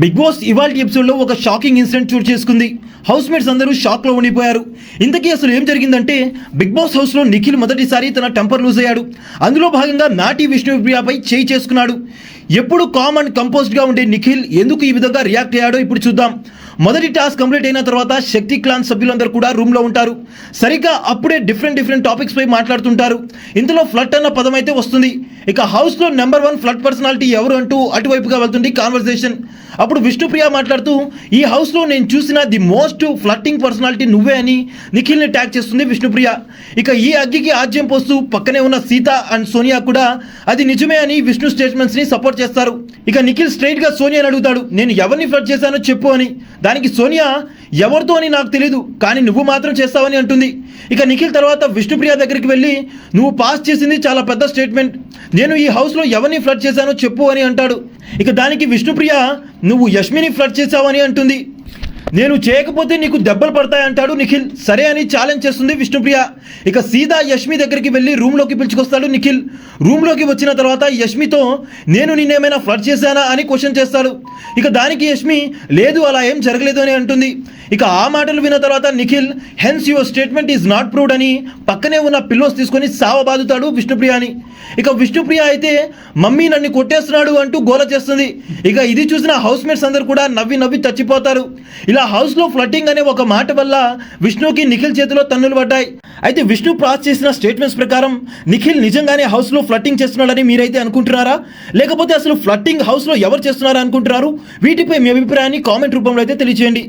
Big boss ఇవాళ ఎపిసోడ్లో ఒక షాకింగ్ ఇన్సిడెంట్ చోటు చేసుకుంది. హౌస్ మేట్స్ అందరూ షాక్లో ఉండిపోయారు. ఇంతకీ అసలు ఏం జరిగిందంటే బిగ్ బాస్ హౌస్లో నిఖిల్ మొదటిసారి తన టెంపర్ లూజ్ అయ్యాడు. అందులో భాగంగా నాటి విష్ణుప్రియపై చేయి చేసుకున్నాడు. ఎప్పుడు కామ్ అండ్ కంపోజ్డ్గా ఉండే నిఖిల్ ఎందుకు ఈ విధంగా రియాక్ట్ అయ్యాడో ఇప్పుడు చూద్దాం. మొదటి టాస్క్ కంప్లీట్ అయిన తర్వాత శక్తి క్లాన్ సభ్యులందరూ కూడా రూమ్లో ఉంటారు. సరిగ్గా అప్పుడే డిఫరెంట్ డిఫరెంట్ టాపిక్స్ పై మాట్లాడుతుంటారు. ఇందులో ఫ్లట్ అన్న పదం అయితే వస్తుంది. ఇక హౌస్లో నెంబర్ వన్ ఫ్లడ్ పర్సనాలిటీ ఎవరు అంటూ అటువైపుగా వెళ్తుంది కాన్వర్సేషన్ అప్పుడు విష్ణుప్రియ మాట్లాడుతూ ఈ హౌస్లో నేను చూసిన ది మోస్ట్ ఫ్లట్టింగ్ పర్సనాలిటీ నువ్వే అని నిఖిల్ని ట్యాగ్ చేస్తుంది విష్ణుప్రియ. ఇక ఈ అగ్గికి ఆజ్యం పోస్తూ పక్కనే ఉన్న సీత అండ్ సోనియా కూడా అది నిజమే అని విష్ణు స్టేట్మెంట్స్ని సపోర్ట్ చేస్తారు. ఇక నిఖిల్ స్ట్రైట్గా సోనియాని అడుగుతాడు నేను ఎవరిని ఫ్లట్ చేశానో చెప్పు అని. దానికి సోనియా ఎవరితో అని నాకు తెలియదు కానీ నువ్వు మాత్రం చేస్తావని అంటుంది. ఇక నిఖిల్ తర్వాత విష్ణుప్రియ దగ్గరికి వెళ్ళి నువ్వు పాస్ చేసింది చాలా పెద్ద స్టేట్మెంట్ నేను ఈ హౌస్లో ఎవరిని ఫ్లడ్ చేశానో చెప్పు అని అంటాడు. ఇక దానికి విష్ణుప్రియ నువ్వు యష్మిని ఫ్లడ్ చేశావని అంటుంది. నేను చేయకపోతే నీకు దెబ్బలు పడతాయి అంటాడు నిఖిల్. సరే అని ఛాలెంజ్ చేస్తుంది విష్ణుప్రియ. ఇక సీదా యష్మి దగ్గరికి వెళ్ళి రూమ్లోకి పిలుచుకొస్తాడు నిఖిల్. రూమ్లోకి వచ్చిన తర్వాత యష్మితో నేను నిన్నేమైనా ఫ్లడ్ చేశానా? అని క్వశ్చన్ చేస్తాడు. ఇక దానికి యష్మి లేదు అలా ఏం జరగలేదు అని అంటుంది. ఇక ఆ మాటలు విన్న తర్వాత Nikhil hence your statement is not proved అని పక్కనే ఉన్న పిల్లోస్ తీసుకొని సావ బాదుతాడు విష్ణుప్రియ అని ఇక విష్ణుప్రియ అయితే మమ్మీ నన్ను కొట్టేస్తున్నాడు అంటూ గోల చేస్తుంది. ఇక ఇది చూసిన హౌస్ మేట్స్ అందరు కూడా నవ్వి నవ్వి చచ్చిపోతారు. ఇలా హౌస్లో ఫ్లట్టింగ్ అనే ఒక మాట వల్ల విష్ణుకి నిఖిల్ చేతిలో తన్నులు పడ్డాయి. అయితే విష్ణు ప్రాస్ చేసిన స్టేట్మెంట్స్ ప్రకారం నిఖిల్ నిజంగానే హౌస్లో ఫ్లట్టింగ్ చేస్తున్నాడని మీరైతే అనుకుంటున్నారా? లేకపోతే అసలు ఫ్లట్టింగ్ హౌస్లో ఎవరు చేస్తున్నారా అనుకుంటున్నారు? వీటిపై మీ అభిప్రాయాన్ని కామెంట్ రూపంలో అయితే తెలియజేయండి